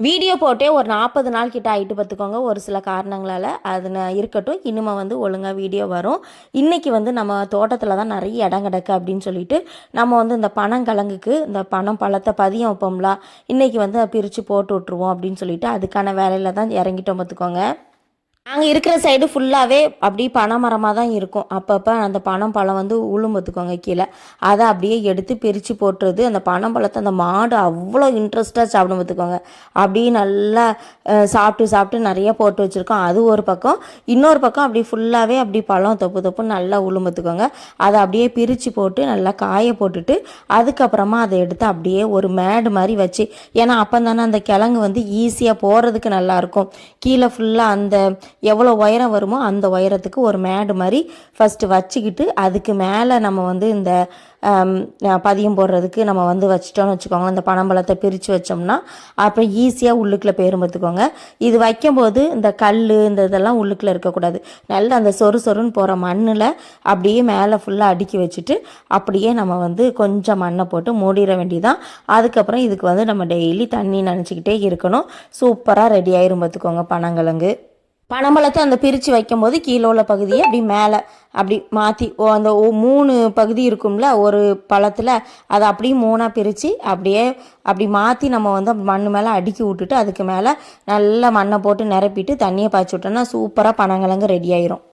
Video போட்டே ஒரு நாற்பது நாள் கிட்ட ஆகிட்டு பார்த்துக்கோங்க ஒரு சில காரணங்களால் அது இருக்கட்டும். இனிமே வந்து ஒழுங்காக வீடியோ வரும். இன்றைக்கி வந்து நம்ம தோட்டத்தில் தான் நிறைய இடம் கிடக்கு அப்படின்னு சொல்லிட்டு நம்ம வந்து இந்த பனங்கிழங்குக்கு இந்த பனம் பழத்தை பதியம் வைப்போம்ல இன்றைக்கி வந்து பிரித்து போட்டு விட்ருவோம் அப்படின்னு சொல்லிட்டு அதுக்கான வேலையில் தான் இறங்கிட்டோம் பார்த்துக்கோங்க. நாங்கள் இருக்கிற சைடு ஃபுல்லாகவே அப்படி பனை மரமாக தான் இருக்கும். அப்பப்போ அந்த பனம் பழம் வந்து உளும் பார்த்துக்கோங்க கீழே. அதை அப்படியே எடுத்து பிரித்து போட்டுறது அந்த பனம் பழத்தை அந்த மாடு அவ்வளோ இன்ட்ரெஸ்ட்டாக சாப்பிடும் பார்த்துக்கோங்க அப்படியே நல்லா சாப்பிட்டு சாப்பிட்டு நிறைய போட்டு வச்சுருக்கோம். அது ஒரு பக்கம். இன்னொரு பக்கம் அப்படி ஃபுல்லாகவே அப்படி பழம் தொப்பு தொப்பு நல்லா உளும் பார்த்துக்கோங்க அதை அப்படியே பிரித்து போட்டு நல்லா காய போட்டுட்டு அதுக்கப்புறமா அதை எடுத்து அப்படியே ஒரு மேடு மாதிரி வச்சு ஏன்னா அப்போ தானே அந்த கிழங்கு வந்து ஈஸியாக போகிறதுக்கு நல்லாயிருக்கும் கீழே ஃபுல்லாக அந்த எவ்வளோ உயரம் வருமோ அந்த உயரத்துக்கு ஒரு மேடு மாதிரி ஃபஸ்ட்டு வச்சுக்கிட்டு அதுக்கு மேலே நம்ம வந்து இந்த பதியம் போடுறதுக்கு நம்ம வந்து வச்சிட்டோம்னு வச்சுக்கோங்களேன். இந்த பனம்பழத்தை பிரித்து வச்சோம்னா அப்புறம் ஈஸியாக உள்ளுக்குள்ளே பேரும் பார்த்துக்கோங்க. இது வைக்கும்போது இந்த கல் இந்த இதெல்லாம் உள்ளுக்குள்ளே இருக்கக்கூடாது. நல்ல அந்த சொறு சொருன்னு போகிற மண்ணில் அப்படியே மேலே ஃபுல்லாக அடுக்கி வச்சுட்டு அப்படியே நம்ம வந்து கொஞ்சம் மண்ணை போட்டு மூடிட வேண்டியதான் அதுக்கப்புறம் இதுக்கு வந்து நம்ம டெய்லி தண்ணி நினச்சிக்கிட்டே இருக்கணும். சூப்பராக ரெடி ஆயிரும் பார்த்துக்கோங்க பனங்கிழங்கு. பனம்பழத்தை அந்த பிரித்து வைக்கும்போது கீழே உள்ள பகுதியை அப்படி மேலே அப்படி மாற்றி ஓ அந்த ஓ மூணு பகுதி இருக்கும்ல ஒரு பழத்தில் அதை அப்படியே மூணாக பிரித்து அப்படியே அப்படி மாற்றி நம்ம வந்து மண் மேலே அடுக்கி விட்டுட்டு அதுக்கு மேலே நல்லா மண்ணை போட்டு நிரப்பிட்டு தண்ணியை பாய்ச்சி விட்டோம்னா சூப்பராக பனங்கிழங்கு ரெடி ஆயிரும்.